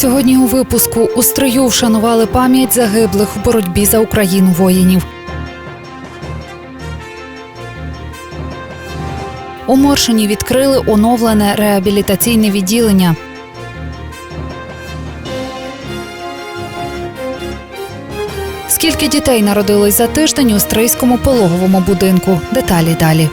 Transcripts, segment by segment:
Сьогодні у випуску у стрию вшанували пам'ять загиблих у боротьбі за Україну воїнів. У Моршині відкрили оновлене реабілітаційне відділення. Скільки дітей народилось за тиждень у стрийському пологовому будинку? Деталі далі.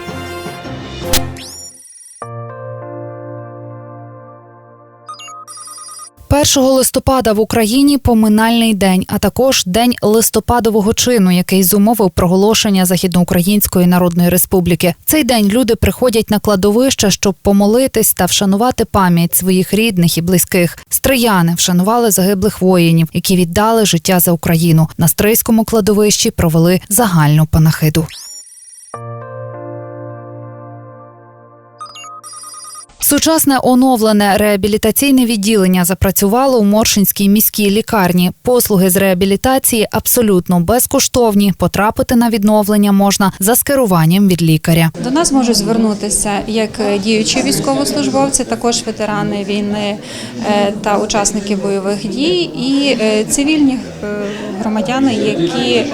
1 листопада в Україні поминальний день, а також день листопадового чину, який зумовив проголошення Західноукраїнської Народної Республіки. Цей день люди приходять на кладовище, щоб помолитись та вшанувати пам'ять своїх рідних і близьких. Стрияни вшанували загиблих воїнів, які віддали життя за Україну. На стрийському кладовищі провели загальну панахиду. Сучасне оновлене реабілітаційне відділення запрацювало у Моршинській міській лікарні. Послуги з реабілітації абсолютно безкоштовні. Потрапити на відновлення можна за скеруванням від лікаря. До нас можуть звернутися як діючі військовослужбовці, також ветерани війни е, та учасники бойових дій, і е, цивільні е, громадяни, які,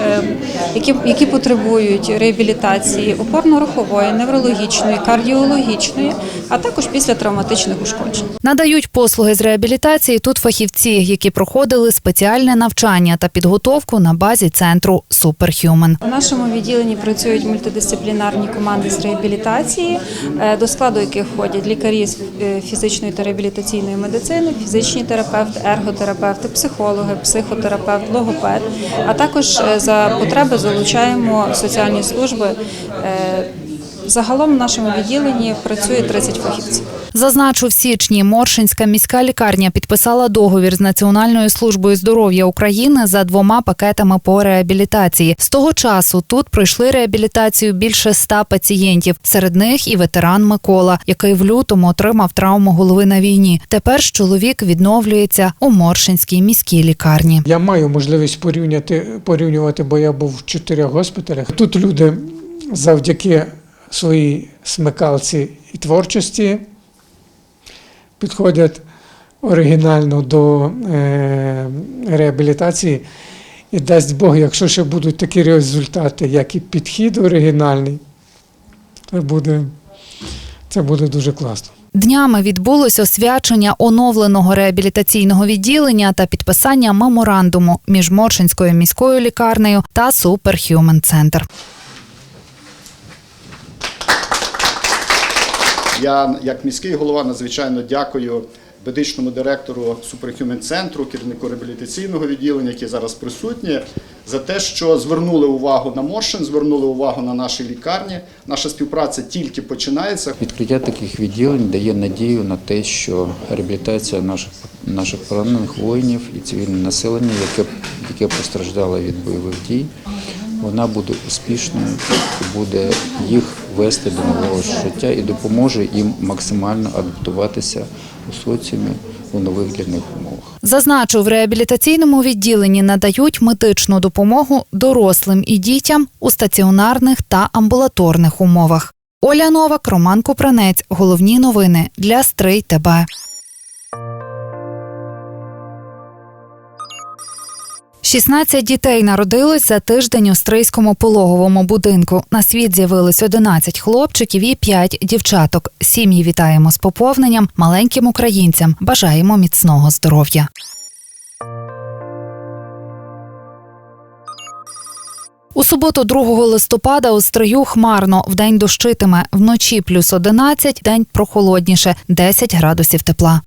які, які потребують реабілітації опорно-рухової, неврологічної, кардіологічної, а також після травматичних ушкоджень. Надають послуги з реабілітації тут фахівці, які проходили спеціальне навчання та підготовку на базі центру Superhuman. У нашому відділенні працюють мультидисциплінарні команди з реабілітації, е, до складу яких входять лікарі з е, фізичної та реабілітаційної медицини, фізичні терапевти, ерготерапевти, психологи, психотерапевт, логопед. А також е, за потреби залучаємо соціальні служби. Загалом в нашому відділенні працює 30 фахівців. Зазначу, в січні Моршинська міська лікарня підписала договір з Національною службою здоров'я України за двома пакетами по реабілітації. З того часу тут пройшли реабілітацію більше ста пацієнтів. Серед них і ветеран Микола, який в лютому отримав травму голови на війні. Тепер ж чоловік відновлюється у Моршинській міській лікарні. Я маю можливість порівняти, порівнювати, бо я був в чотирьох госпіталях. Тут люди завдяки своїй смикалці і творчості підходять оригінально до е, реабілітації. І дасть Бог, якщо ще будуть такі результати, як і підхід оригінальний, то буде, це буде дуже класно. Днями відбулось освячення оновленого реабілітаційного відділення та підписання меморандуму між Моршинською міською лікарнею та Superhuman Центр. Я, як міський голова, надзвичайно дякую медичному директору Superhuman центру, керівнику реабілітаційного відділення, які зараз присутні, за те, що звернули увагу на Моршин, звернули увагу на наші лікарні. Наша співпраця тільки починається. Відкриття таких відділень дає надію на те, що реабілітація наших наших поранених воїнів і цивільне населення, яке, яке постраждало від бойових дій, вона буде успішною буде їх вести до нового життя і допоможе їм максимально адаптуватися у соціумі у нових для них умовах. Зазначу, в реабілітаційному відділенні надають медичну допомогу дорослим і дітям у стаціонарних та амбулаторних умовах. Оля Новак, Роман Купранець. Головні новини для Стрий ТБ. Шістнадцять дітей народилось за тиждень у стрийському пологовому будинку. На світ з'явилось 11 хлопчиків і 5 дівчаток. Сім'ї вітаємо з поповненням, маленьким українцям. Бажаємо міцного здоров'я. У суботу, 2 листопада, у стрию хмарно, вдень дощитиме, вночі плюс 11, день прохолодніше, 10 градусів тепла.